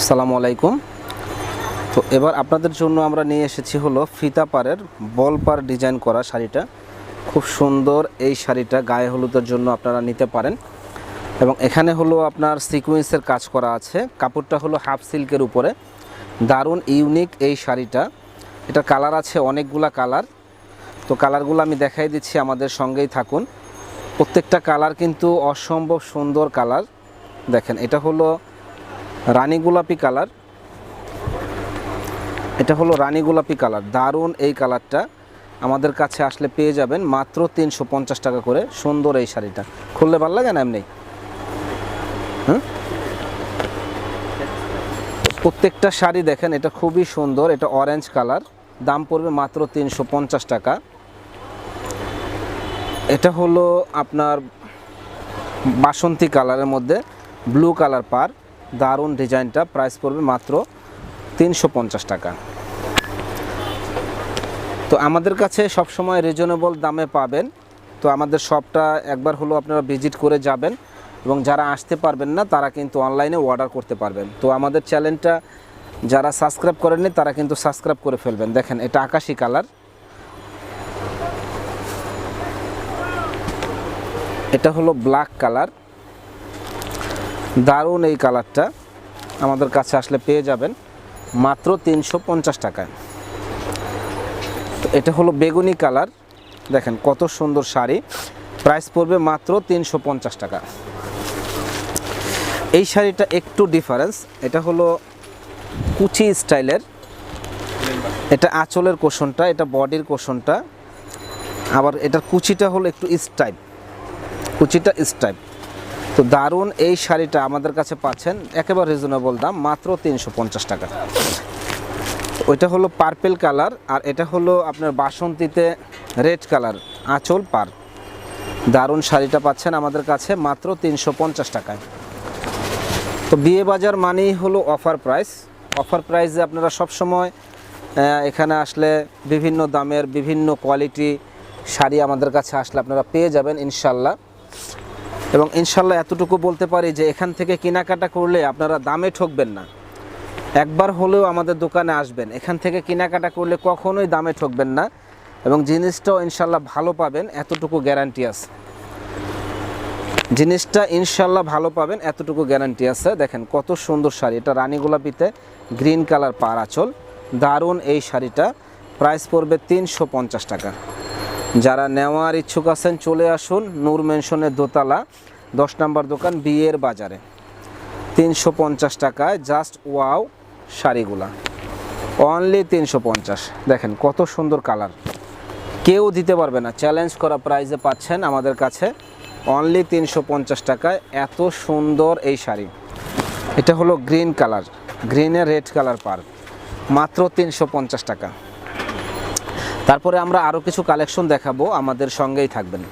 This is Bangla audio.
আসসালামু আলাইকুম। তো এবার আপনাদের জন্য আমরা নিয়ে এসেছি হলো ফিতা পাড়ের বল পার ডিজাইন করা শাড়িটা। খুব সুন্দর এই শাড়িটা গায়ে হলুদের জন্য আপনারা নিতে পারেন। এবং এখানে হলো আপনার সিকুয়েন্সের কাজ করা আছে। কাপড়টা হলো হাফ সিল্কের উপরে। দারুণ ইউনিক এই শাড়িটা। এটা কালার আছে অনেকগুলা কালার। তো কালারগুলো আমি দেখাই দিচ্ছি, আমাদের সঙ্গেই থাকুন। প্রত্যেকটা কালার কিন্তু অসম্ভব সুন্দর কালার। দেখেন, এটা হলো রানী গোলাপি কালার। এটা হলো রানী গোলাপি কালার। দারুণ এই কালারটা আমাদের কাছে আসলে পেয়ে যাবেন মাত্র তিনশো পঞ্চাশ টাকা করে। সুন্দর এই শাড়িটা। খুললে ভালো লাগে না এমনি? প্রত্যেকটা শাড়ি দেখেন, এটা খুবই সুন্দর। এটা অরেঞ্জ কালার। দাম পড়বে মাত্র তিনশো পঞ্চাশ টাকা। এটা হলো আপনার বাসন্তী কালারের মধ্যে ব্লু কালার পার। দারুণ ডিজাইনটা প্রাইস পড়বে মাত্র তিনশো পঞ্চাশ টাকা। তো আমাদের কাছে সবসময় রিজনেবল দামে পাবেন। তো আমাদের শপটা একবার হলো আপনারা ভিজিট করে যাবেন এবং যারা আসতে পারবেন না, তারা কিন্তু অনলাইনে অর্ডার করতে পারবেন। তো আমাদের চ্যানেলটা যারা সাবস্ক্রাইব করেননি, তারা কিন্তু সাবস্ক্রাইব করে ফেলবেন। দেখেন, এটা আকাশি কালার এটা হলো ব্ল্যাক কালার দারুণ এই কালারটা আমাদের কাছে আসলে পেয়ে যাবেন মাত্র তিনশো পঞ্চাশ টাকায়। তো এটা হলো বেগুনি কালার। দেখেন কত সুন্দর শাড়ি। প্রাইস পড়বে মাত্র তিনশো পঞ্চাশ টাকা। এই শাড়িটা একটু ডিফারেন্স এটা হলো কুচি স্টাইলের। এটা আঁচলের কোষণটা, এটা বডির কোষণটা। আবার এটার কুচিটা হলো একটু স্টাইপ। কুচিটা স্টাইপ। তো দারুণ এই শাড়িটা আমাদের কাছে পাচ্ছেন, একেবারে রিজনেবল দাম, মাত্র তিনশো পঞ্চাশ টাকা। ওইটা হলো পার্পেল কালার আর এটা হলো আপনার বাসন্তীতে রেড কালার আঁচল পার। দারুণ শাড়িটা পাচ্ছেন আমাদের কাছে, মাত্র তিনশো পঞ্চাশ টাকায়। তো বিয়ে বাজার মানেই হলো অফার প্রাইস অফার প্রাইসে আপনারা সবসময় এখানে আসলে বিভিন্ন দামের বিভিন্ন কোয়ালিটি শাড়ি আমাদের কাছে আসলে আপনারা পেয়ে যাবেন ইনশাল্লাহ এবং ইনশাল্লাহ এতটুকু বলতে পারি যে এখান থেকে কেনাকাটা করলে আপনারা দামে ঠকবেন না। একবার হলেও আমাদের দোকানে আসবেন। এখান থেকে কেনাকাটা করলে কখনোই দামে ঠকবেন না এবং জিনিসটাও ইনশাল্লাহ ভালো পাবেন, এতটুকু গ্যারান্টি আছে। জিনিসটা ইনশাল্লাহ ভালো পাবেন, এতটুকু গ্যারান্টি আছে। দেখেন কত সুন্দর শাড়ি। এটা রানী গোলাপিতে গ্রিন কালার পার আঁচল দারুণ এই শাড়িটা। প্রাইস পড়বে তিনশো পঞ্চাশ টাকা। যারা নেওয়ার ইচ্ছুক আছেন, চলে আসুন নূর মেনশনের দোতলা, দশ নম্বর দোকান, বিয়ের বাজারে। তিনশো পঞ্চাশ টাকায় জাস্ট ওয়াও শাড়িগুলা। অনলি তিনশো পঞ্চাশ। দেখেন কত সুন্দর কালার। কেউ দিতে পারবে না। চ্যালেঞ্জ করা প্রাইজে পাচ্ছেন আমাদের কাছে। অনলি তিনশো পঞ্চাশ টাকায় এত সুন্দর এই শাড়ি। এটা হলো গ্রিন কালার গ্রিনের রেড কালার পার। মাত্র তিনশো পঞ্চাশ টাকা। তারপরে আমরা আরও কিছু কালেকশন দেখাবো আমাদের সঙ্গেই থাকবেন।